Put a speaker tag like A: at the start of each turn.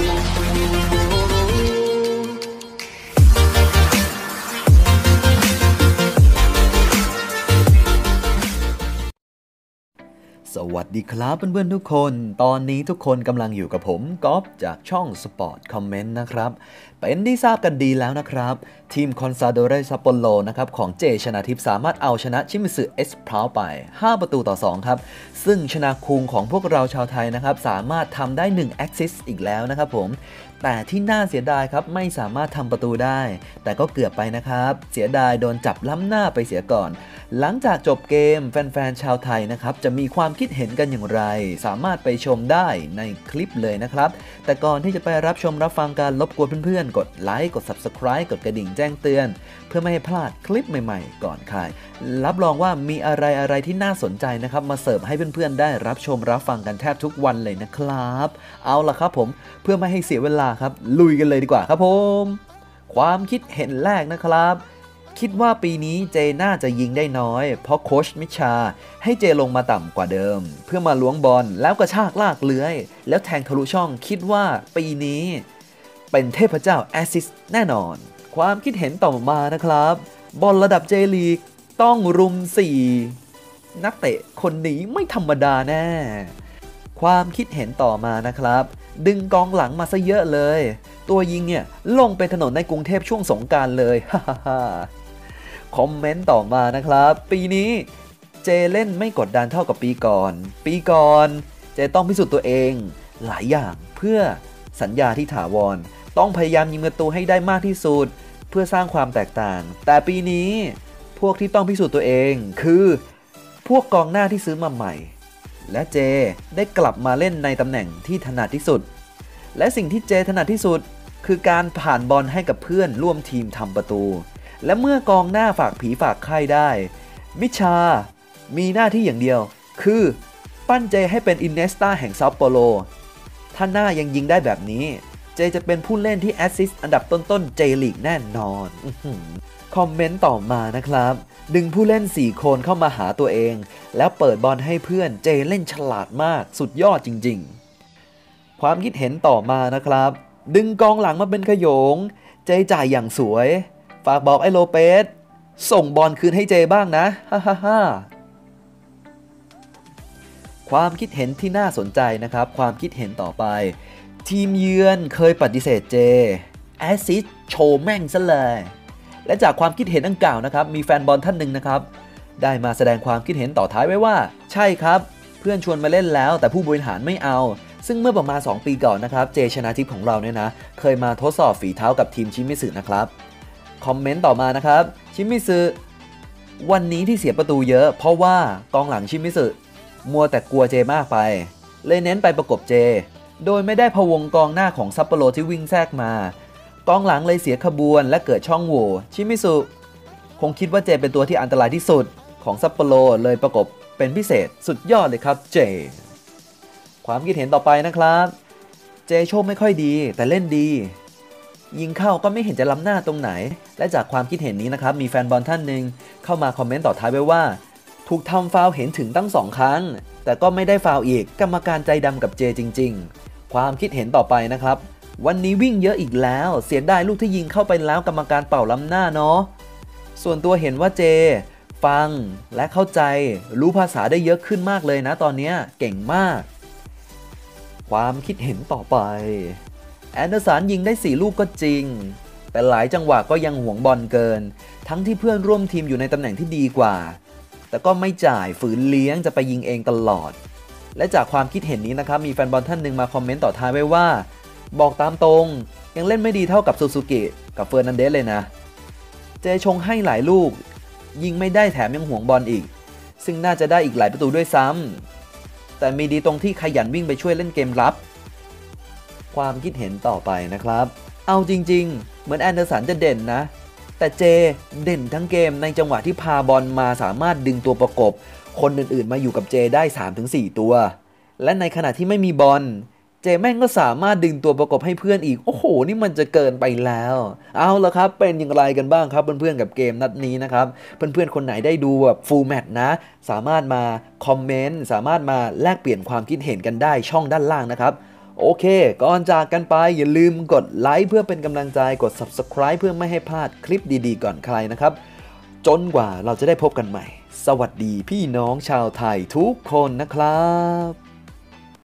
A: Thank you. สวัสดีครับเพื่อนๆทุกคน ตอนนี้ทุกคนกำลังอยู่กับผมก๊อฟจากช่อง Sport Comment นะครับ เป็นที่ทราบกันดีแล้วนะครับ ทีมคอนซาโดเรซัปโปโลนะครับของเจชนาทิพย์สามารถเอาชนะชิมิสึเอสพราวไป 5 ประตูต่อ 2 ครับ ซึ่งชนะคุงของพวกเราชาวไทยนะครับ สามารถทำได้ 1 แอคซิสอีกแล้วนะครับผมแต่ที่น่าเสียดายครับไม่สามารถทำประตูได้ แต่ก็เกือบไปนะครับ เสียดายโดนจับล้ำหน้าไปเสียก่อน หลังจากจบเกมแฟนๆชาวไทยนะครับจะมีความคิดเห็นกันอย่างไร สามารถไปชมได้ในคลิปเลยนะครับ แต่ก่อนที่จะไปรับชมรับฟังการรบกวนเพื่อนๆ กดไลค์กด Subscribe กดกระดิ่งแจ้งเตือน เพื่อไม่ให้พลาดคลิปใหม่ๆ ก่อนใครรับรองว่ามีอะไรอะไรที่น่าสนใจนะครับมาเสิร์ฟให้เพื่อนๆได้รับชมรับฟังกันแทบทุกวันเลยนะครับ เอาล่ะครับผมเพื่อไม่ให้เสียเวลาครับ ลุยกันเลยดีกว่าครับผม ความคิดเห็นแรกนะครับ คิดว่าปีนี้เจน่าจะยิงได้น้อย เพราะโคชมิชา ให้เจลงมาต่ำกว่าเดิม เพื่อมาล้วงบอลแล้วกระชากลากเลื้อย แล้วแทงทะลุช่องคิดว่าปีนี้ เป็นเทพเจ้าแอสซิสแน่นอน ความคิดเห็นต่อมานะครับ บอลระดับเจลีกต้องรุม4นักเตะคนนี้ไม่ธรรมดาแน่ ความคิดเห็นต่อมานะครับ ดึงกองหลังมาซะเยอะเลย ตัวยิงเนี่ยลงเป็นถนนในกรุงเทพช่วงสงการเลยฮ่าฮ่าฮ่าคอมเมนต์ต่อมานะครับ ปีนี้เจเล่นไม่กดดันเท่ากับปีก่อน ปีก่อนเจต้องพิสูจน์ตัวเอง หลายอย่างเพื่อสัญญาที่ถาวร ต้องพยายามยิงประตูให้ได้มากที่สุด เพื่อสร้างความแตกต่าง แต่ปีนี้พวกที่ต้องพิสูจน์ตัวเอง คือ พวกกองหน้าที่ซื้อมาใหม่ และเจได้กลับมาเล่นในตำแหน่งที่ถนัดที่สุด และสิ่งที่เจถนัดที่สุด คือการผ่านบอลให้กับเพื่อนร่วมทีมทำประตู และเมื่อกองหน้าฝากผีฝากไข้ได้ มิชา มีหน้าที่อย่างเดียว คือ ปั้นเจให้เป็นอินเนสตาแห่งซัปโปโลถ้าหน้ายังยิงได้แบบนี้ เจจะเป็นผู้เล่นที่แอสซิสต์อันดับต้นๆเจลีกแน่นอนคอมเมนต์ต่อมานะครับ ดึงผู้เล่น 4 คนเข้ามาหาตัวเอง แล้วเปิดบอลให้เพื่อนเจเล่นฉลาดมากสุดยอดจริง ๆ ความคิดเห็นต่อมานะครับ ดึงกองหลังมาเป็นขยง เจจ่ายอย่างสวย ฝากบอกไอ้โลเปสส่งบอลคืนให้เจบ้างนะฮ่าฮ่าฮ่าความคิดเห็นที่น่าสนใจนะครับ ความคิดเห็นต่อไป ทีมเยือนเคยปฏิเสธเจ แอซิสโชว์แม่งซะเลย และจากความคิดเห็นดังกล่าวนะครับ มีแฟนบอลท่านหนึ่งนะครับ ได้มาแสดงความคิดเห็นต่อท้ายไว้ว่า ใช่ครับ เพื่อนชวนมาเล่นแล้วแต่ผู้บริหารไม่เอา ซึ่งเมื่อประมาณ 2 ปีก่อนนะครับ เจชนะทิพย์ของเราเนี่ยนะ เคยมาทดสอบฝีเท้ากับทีมชิมิสึนะครับ คอมเมนต์ต่อมานะครับ ชิมิสึวันนี้ที่เสียประตูเยอะ เพราะว่ากองหลังชิมิสึมัวแต่กลัวเจมากไป เลยเน้นไปประกบเจ โดยไม่ได้พะวงกองหน้าของซัปโปโรที่วิ่งแทรกมา กองหลังเลยเสียขบวนและเกิดช่องโหว่ชิมิสุคงคิดว่าเจเป็นตัวที่อันตรายที่สุดของซัปโปโรเลยประกบเป็นพิเศษสุดยอดเลยครับเจ ความคิดเห็นต่อไปนะครับ เจโชคไม่ค่อยดีแต่เล่นดี ยิงเข้าก็ไม่เห็นจะล้ำหน้าตรงไหน และจากความคิดเห็นนี้นะครับ มีแฟนบอลท่านหนึ่งเข้ามาคอมเมนต์ต่อท้ายไว้ว่า ถูกทำฟาวเห็นถึงตั้งสองครั้ง แต่ก็ไม่ได้ฟาวอีกกรรมการใจดำกับเจจริง ๆ ความคิดเห็นต่อไปนะครับ วันนี้วิ่งเยอะอีกแล้ว เสียดายลูกที่ยิงเข้าไปแล้วกรรมการเป่าล้ำหน้าเนาะส่วนตัวเห็นว่าเจ ฟังและเข้าใจรู้ภาษาได้เยอะขึ้นมากเลยนะตอนนี้เก่งมาก ความคิดเห็นต่อไป แอนเดอร์สันยิงได้ 4 ลูกก็จริง แต่หลายจังหวะก็ยังหวงบอลเกิน ทั้งที่เพื่อนร่วมทีมอยู่ในตำแหน่งที่ดีกว่า แต่ก็ไม่จ่ายฝืนเลี้ยงจะไปยิงเองตลอด และจากความคิดเห็นนี้นะครับมีแฟนบอลท่านหนึ่งมาคอมเมนต์ต่อท้ายไว้ว่า บอกตามตรง ยังเล่นไม่ดีเท่ากับซูซูกิกับเฟอร์นันเดสเลยนะ เจชงให้หลายลูก ยิงไม่ได้แถมยังห่วงบอลอีก ซึ่งน่าจะได้อีกหลายประตูด้วยซ้ำแต่มีดีตรงที่ขยันวิ่งไปช่วยเล่นเกมรับ ความคิดเห็นต่อไปนะครับ เอาจริง ๆ เหมือนแอนเดอร์สันจะเด่นนะ แต่เจเด่นทั้งเกมในจังหวะที่พาบอลมาสามารถดึงตัวประกบ คนอื่นๆ มาอยู่กับเจได้ 3-4 ตัว และในขณะที่ไม่มีบอลเจแม่งก็สามารถดึงตัวประกบให้เพื่อนอีก โอ้โห นี่มันจะเกินไปแล้ว เอาละครับ เป็นอย่างไรกันบ้างครับ เพื่อนๆกับเกมนัดนี้นะครับ เพื่อนๆ คนไหนได้ดูแบบฟูลแมตช์นะ สามารถมาคอมเมนต์สามารถมาแลกเปลี่ยนความคิดเห็นกันได้ช่องด้านล่างนะครับ โอเค ก่อนจากกันไปอย่าลืมกดไลค์เพื่อเป็นกำลังใจกด Subscribe เพื่อไม่ให้พลาดคลิปดีๆ ก่อนใครนะครับ จนกว่าเราจะได้พบกันใหม่ สวัสดีพี่น้องชาวไทยทุกคนนะครับ